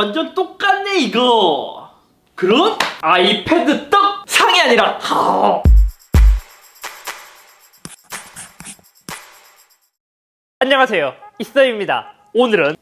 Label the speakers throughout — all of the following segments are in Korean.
Speaker 1: 완전 똑같네 이거. 그럼 아이패드 떡 상이 아니라 하. 안녕하세요. 이쌤입니다. 오늘은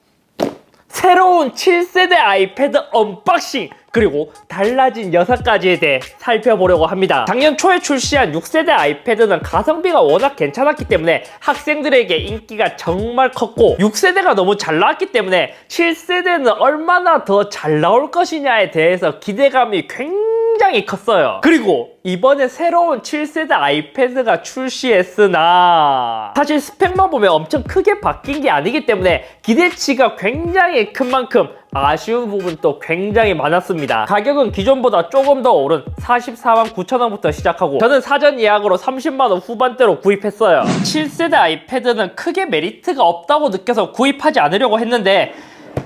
Speaker 1: 새로운 7세대 아이패드 언박싱 그리고 달라진 6가지에 대해 살펴보려고 합니다. 작년 초에 출시한 6세대 아이패드는 가성비가 워낙 괜찮았기 때문에 학생들에게 인기가 정말 컸고 6세대가 너무 잘 나왔기 때문에 7세대는 얼마나 더 잘 나올 것이냐에 대해서 기대감이 굉장히 컸어요. 그리고 이번에 새로운 7세대 아이패드가 출시했으나 사실 스펙만 보면 엄청 크게 바뀐 게 아니기 때문에 기대치가 굉장히 큰 만큼 아쉬운 부분도 굉장히 많았습니다. 가격은 기존보다 조금 더 오른 44만 9천 원부터 시작하고 저는 사전 예약으로 30만 원 후반대로 구입했어요. 7세대 아이패드는 크게 메리트가 없다고 느껴서 구입하지 않으려고 했는데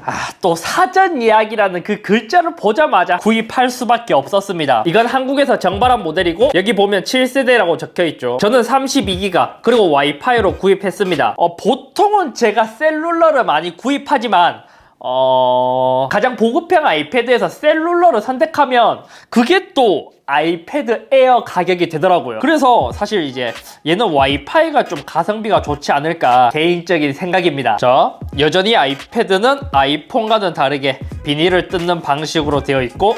Speaker 1: 아, 또 사전 예약이라는 그 글자를 보자마자 구입할 수밖에 없었습니다. 이건 한국에서 정발한 모델이고 여기 보면 7세대라고 적혀 있죠. 저는 32기가 그리고 와이파이로 구입했습니다. 어, 보통은 제가 셀룰러를 많이 구입하지만 어... 가장 보급형 아이패드에서 셀룰러를 선택하면 그게 또 아이패드 에어 가격이 되더라고요. 그래서 사실 이제 얘는 와이파이가 좀 가성비가 좋지 않을까 개인적인 생각입니다. 자, 여전히 아이패드는 아이폰과는 다르게 비닐을 뜯는 방식으로 되어 있고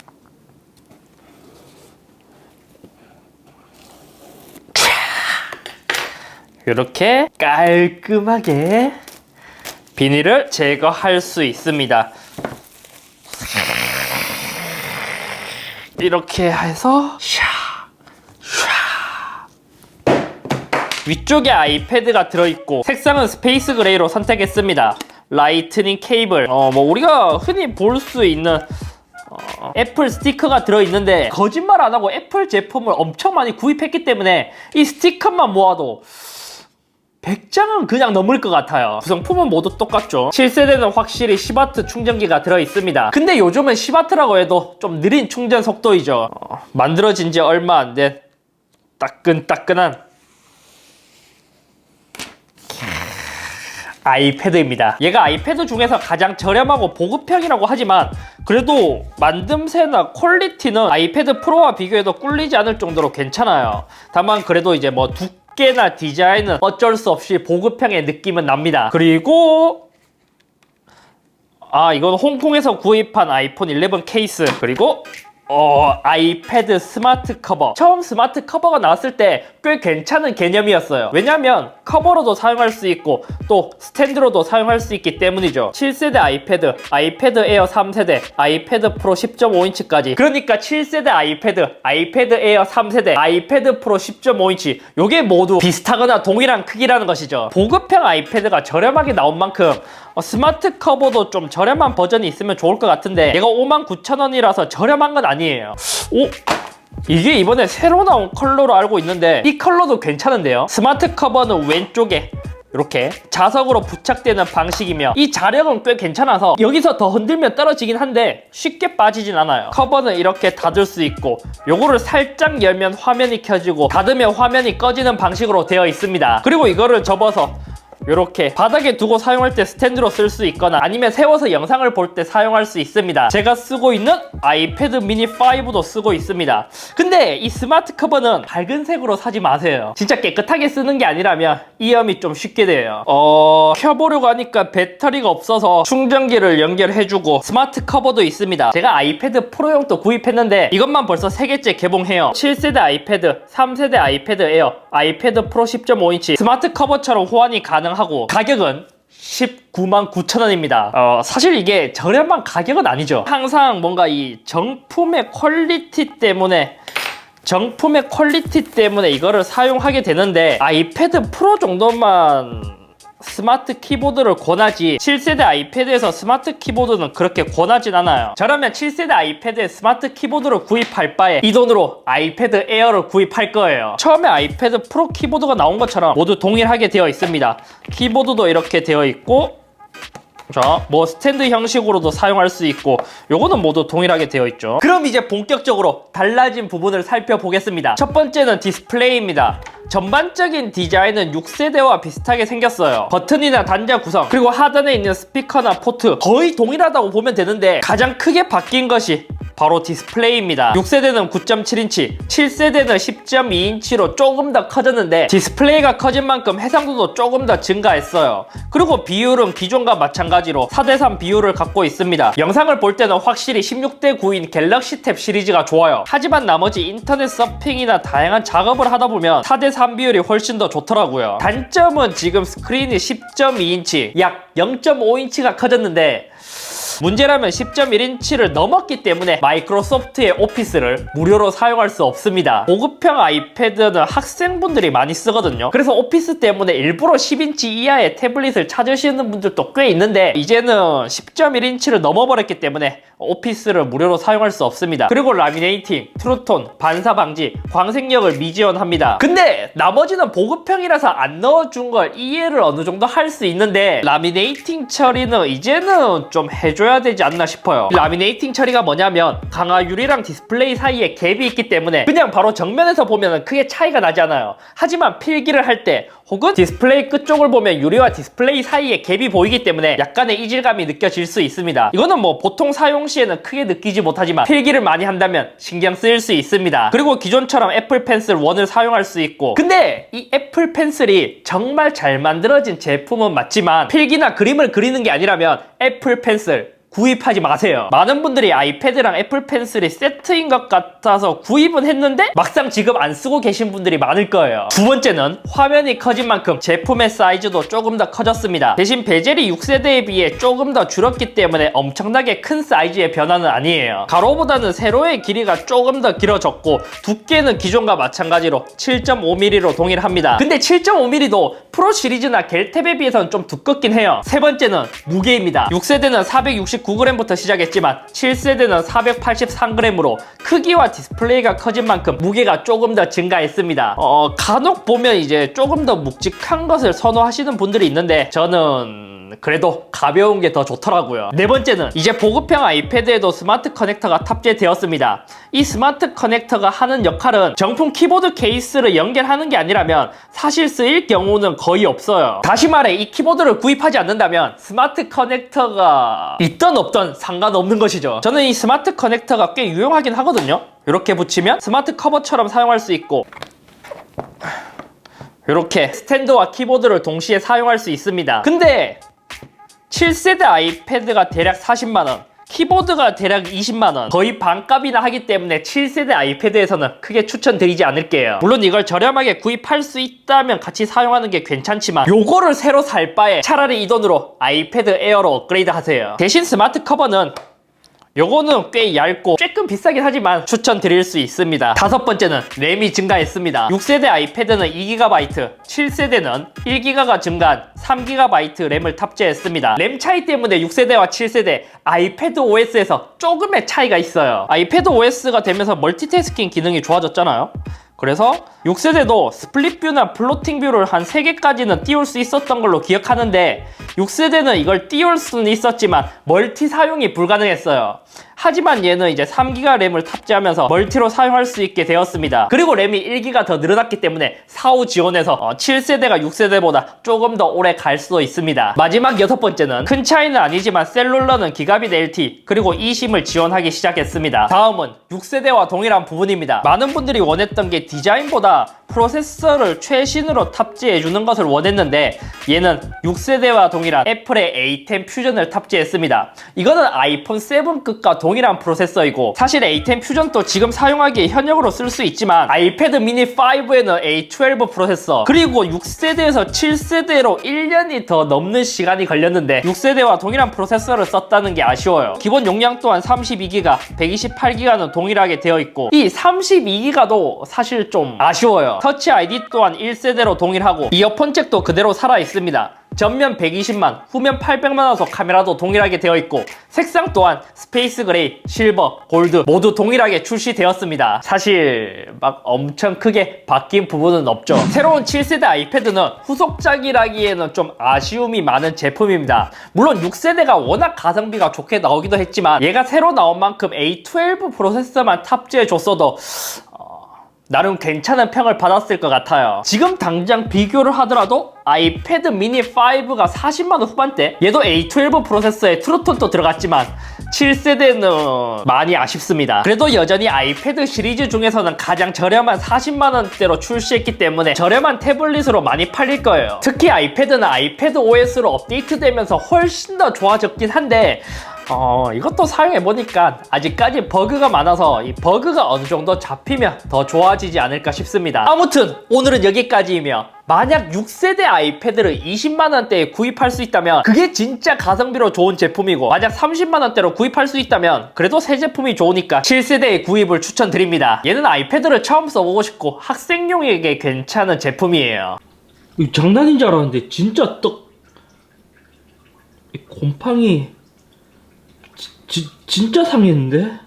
Speaker 1: 이렇게 깔끔하게 비닐을 제거할 수 있습니다. 이렇게 해서. 위쪽에 아이패드가 들어있고 색상은 스페이스 그레이로 선택했습니다. 라이트닝 케이블. 어, 뭐 우리가 흔히 볼 수 있는 어, 애플 스티커가 들어있는데 거짓말 안 하고 애플 제품을 엄청 많이 구입했기 때문에 이 스티커만 모아도 100장은 그냥 넘을 것 같아요. 구성품은 모두 똑같죠. 7세대는 확실히 10W 충전기가 들어있습니다. 근데 요즘은 10W라고 해도 좀 느린 충전 속도이죠. 어, 만들어진 지 얼마 안 된 따끈따끈한 아이패드입니다. 얘가 아이패드 중에서 가장 저렴하고 보급형이라고 하지만 그래도 만듦새나 퀄리티는 아이패드 프로와 비교해도 꿀리지 않을 정도로 괜찮아요. 다만 그래도 이제 뭐 두 께나 디자인은 어쩔 수 없이 보급형의 느낌은 납니다. 그리고 아 이건 홍콩에서 구입한 아이폰 11 케이스 그리고 어, 아이패드 스마트 커버. 처음 스마트 커버가 나왔을 때 꽤 괜찮은 개념이었어요. 왜냐면 커버로도 사용할 수 있고 또 스탠드로도 사용할 수 있기 때문이죠. 7세대 아이패드, 아이패드 에어 3세대, 아이패드 프로 10.5인치까지. 그러니까 7세대 아이패드, 아이패드 에어 3세대, 아이패드 프로 10.5인치. 요게 모두 비슷하거나 동일한 크기라는 것이죠. 보급형 아이패드가 저렴하게 나온 만큼 어, 스마트 커버도 좀 저렴한 버전이 있으면 좋을 것 같은데 얘가 59,000원이라서 저렴한 건 아니에요. 오? 이게 이번에 새로 나온 컬러로 알고 있는데 이 컬러도 괜찮은데요. 스마트 커버는 왼쪽에 이렇게 자석으로 부착되는 방식이며 이 자력은 꽤 괜찮아서 여기서 더 흔들면 떨어지긴 한데 쉽게 빠지진 않아요. 커버는 이렇게 닫을 수 있고 요거를 살짝 열면 화면이 켜지고 닫으면 화면이 꺼지는 방식으로 되어 있습니다. 그리고 이거를 접어서 이렇게 바닥에 두고 사용할 때 스탠드로 쓸 수 있거나 아니면 세워서 영상을 볼 때 사용할 수 있습니다. 제가 쓰고 있는 아이패드 미니 5도 쓰고 있습니다. 근데 이 스마트 커버는 밝은 색으로 사지 마세요. 진짜 깨끗하게 쓰는 게 아니라면 이염이 좀 쉽게 돼요. 어... 켜보려고 하니까 배터리가 없어서 충전기를 연결해주고 스마트 커버도 있습니다. 제가 아이패드 프로용 도 구입했는데 이것만 벌써 3개째 개봉해요. 7세대 아이패드, 3세대 아이패드 에어, 아이패드 프로 10.5인치 스마트 커버처럼 호환이 가능 하고 가격은 19만 9천 원입니다. 어, 사실 이게 저렴한 가격은 아니죠. 항상 뭔가 이 정품의 퀄리티 때문에 정품의 퀄리티 때문에 이거를 사용하게 되는데 아이패드 프로 정도만 스마트 키보드를 권하지 7세대 아이패드에서 스마트 키보드는 그렇게 권하진 않아요. 저라면 7세대 아이패드에 스마트 키보드를 구입할 바에 이 돈으로 아이패드 에어를 구입할 거예요. 처음에 아이패드 프로 키보드가 나온 것처럼 모두 동일하게 되어 있습니다. 키보드도 이렇게 되어 있고 자, 뭐 스탠드 형식으로도 사용할 수 있고 요거는 모두 동일하게 되어 있죠. 그럼 이제 본격적으로 달라진 부분을 살펴보겠습니다. 첫 번째는 디스플레이입니다. 전반적인 디자인은 6세대와 비슷하게 생겼어요. 버튼이나 단자 구성, 그리고 하단에 있는 스피커나 포트 거의 동일하다고 보면 되는데 가장 크게 바뀐 것이 바로 디스플레이입니다. 6세대는 9.7인치, 7세대는 10.2인치로 조금 더 커졌는데 디스플레이가 커진 만큼 해상도도 조금 더 증가했어요. 그리고 비율은 기존과 마찬가지 로 4대3 비율을 갖고 있습니다. 영상을 볼 때는 확실히 16대 9인 갤럭시 탭 시리즈가 좋아요. 하지만 나머지 인터넷 서핑이나 다양한 작업을 하다 보면 4대3 비율이 훨씬 더 좋더라고요. 단점은 지금 스크린이 10.2인치, 약 0.5인치가 커졌는데 문제라면 10.1인치를 넘었기 때문에 마이크로소프트의 오피스를 무료로 사용할 수 없습니다. 보급형 아이패드는 학생분들이 많이 쓰거든요. 그래서 오피스 때문에 일부러 10인치 이하의 태블릿을 찾으시는 분들도 꽤 있는데 이제는 10.1인치를 넘어버렸기 때문에 오피스를 무료로 사용할 수 없습니다. 그리고 라미네이팅, 트루톤, 반사 방지, 광생력을 미지원합니다. 근데 나머지는 보급형이라서 안 넣어준 걸 이해를 어느 정도 할 수 있는데 라미네이팅 처리는 이제는 좀 해줘 야 되지 않나 싶어요. 라미네이팅 처리가 뭐냐면 강화 유리랑 디스플레이 사이에 갭이 있기 때문에 그냥 바로 정면에서 보면 크게 차이가 나지 않아요. 하지만 필기를 할 때 혹은 디스플레이 끝쪽을 보면 유리와 디스플레이 사이에 갭이 보이기 때문에 약간의 이질감이 느껴질 수 있습니다. 이거는 뭐 보통 사용 시에는 크게 느끼지 못하지만 필기를 많이 한다면 신경 쓰일 수 있습니다. 그리고 기존처럼 애플 펜슬 1을 사용할 수 있고 근데 이 애플 펜슬이 정말 잘 만들어진 제품은 맞지만 필기나 그림을 그리는 게 아니라면 애플 펜슬 구입하지 마세요. 많은 분들이 아이패드랑 애플 펜슬이 세트인 것 같아서 구입은 했는데 막상 지금 안 쓰고 계신 분들이 많을 거예요. 두 번째는 화면이 커진 만큼 제품의 사이즈도 조금 더 커졌습니다. 대신 베젤이 6세대에 비해 조금 더 줄었기 때문에 엄청나게 큰 사이즈의 변화는 아니에요. 가로보다는 세로의 길이가 조금 더 길어졌고 두께는 기존과 마찬가지로 7.5mm로 동일합니다. 근데 7.5mm도 프로 시리즈나 겔탭에 비해서는 좀 두껍긴 해요. 세 번째는 무게입니다. 6세대는 469g부터 시작했지만 7세대는 483g으로 크기와 디스플레이가 커진 만큼 무게가 조금 더 증가했습니다. 어, 간혹 보면 이제 조금 더 묵직한 것을 선호하시는 분들이 있는데 저는 그래도 가벼운 게 더 좋더라고요. 네 번째는 이제 보급형 아이패드에도 스마트 커넥터가 탑재되었습니다. 이 스마트 커넥터가 하는 역할은 정품 키보드 케이스를 연결하는 게 아니라면 사실 쓰일 경우는 거의 없어요. 다시 말해 이 키보드를 구입하지 않는다면 스마트 커넥터가 있던 없던 상관없는 것이죠. 저는 이 스마트 커넥터가 꽤 유용하긴 하거든요. 이렇게 붙이면 스마트 커버처럼 사용할 수 있고 이렇게 스탠드와 키보드를 동시에 사용할 수 있습니다. 근데 7세대 아이패드가 대략 40만원, 키보드가 대략 20만원, 거의 반값이나 하기 때문에 7세대 아이패드에서는 크게 추천드리지 않을게요. 물론 이걸 저렴하게 구입할 수 있다면 같이 사용하는 게 괜찮지만 요거를 새로 살 바에 차라리 이 돈으로 아이패드 에어로 업그레이드 하세요. 대신 스마트 커버는 요거는 꽤 얇고 조금 비싸긴 하지만 추천드릴 수 있습니다. 다섯 번째는 램이 증가했습니다. 6세대 아이패드는 2GB, 7세대는 1GB가 증가한 3GB 램을 탑재했습니다. 램 차이 때문에 6세대와 7세대 아이패드 OS에서 조금의 차이가 있어요. 아이패드 OS가 되면서 멀티태스킹 기능이 좋아졌잖아요. 그래서 6세대도 스플릿 뷰나 플로팅 뷰를 한 3개까지는 띄울 수 있었던 걸로 기억하는데 6세대는 이걸 띄울 수는 있었지만 멀티 사용이 불가능했어요. 하지만 얘는 이제 3기가 램을 탑재하면서 멀티로 사용할 수 있게 되었습니다. 그리고 램이 1기가 더 늘어났기 때문에 사후 지원에서 어, 7세대가 6세대보다 조금 더 오래 갈 수도 있습니다. 마지막 여섯 번째는 큰 차이는 아니지만 셀룰러는 기가빗 LT 그리고 eSIM을 지원하기 시작했습니다. 다음은 6세대와 동일한 부분입니다. 많은 분들이 원했던 게 디자인보다 프로세서를 최신으로 탑재해 주는 것을 원했는데 얘는 6세대와 동일한 애플의 A10 퓨전을 탑재했습니다. 이거는 아이폰 7급과 동일한 프로세서이고 사실 A10 퓨전도 지금 사용하기에 현역으로 쓸 수 있지만 아이패드 미니 5에는 A12 프로세서 그리고 6세대에서 7세대로 1년이 더 넘는 시간이 걸렸는데 6세대와 동일한 프로세서를 썼다는 게 아쉬워요. 기본 용량 또한 32기가, 128기가는 동일하게 되어 있고 이 32기가도 사실 좀 아쉬워요. 터치 아이디 또한 1세대로 동일하고 이어폰 잭도 그대로 살아 있습니다. 전면 120만, 후면 800만 화소 카메라도 동일하게 되어 있고 색상 또한 스페이스 그레이, 실버, 골드 모두 동일하게 출시되었습니다. 사실 막 엄청 크게 바뀐 부분은 없죠. 새로운 7세대 아이패드는 후속작이라기에는 좀 아쉬움이 많은 제품입니다. 물론 6세대가 워낙 가성비가 좋게 나오기도 했지만 얘가 새로 나온 만큼 A12 프로세서만 탑재해 줬어도 나름 괜찮은 평을 받았을 것 같아요. 지금 당장 비교를 하더라도 아이패드 미니 5가 40만원 후반대 얘도 A12 프로세서에 트루톤도 들어갔지만 7세대는 많이 아쉽습니다. 그래도 여전히 아이패드 시리즈 중에서는 가장 저렴한 40만원대로 출시했기 때문에 저렴한 태블릿으로 많이 팔릴 거예요. 특히 아이패드는 아이패드 OS로 업데이트되면서 훨씬 더 좋아졌긴 한데 어, 이것도 사용해보니까 아직까지 버그가 많아서 이 버그가 어느 정도 잡히면 더 좋아지지 않을까 싶습니다. 아무튼 오늘은 여기까지이며 만약 6세대 아이패드를 20만원대에 구입할 수 있다면 그게 진짜 가성비로 좋은 제품이고 만약 30만원대로 구입할 수 있다면 그래도 새 제품이 좋으니까 7세대의 구입을 추천드립니다. 얘는 아이패드를 처음 써보고 싶고 학생용에게 괜찮은 제품이에요. 장난인 줄 알았는데 진짜 떡 곰팡이 지, 진짜 상했는데?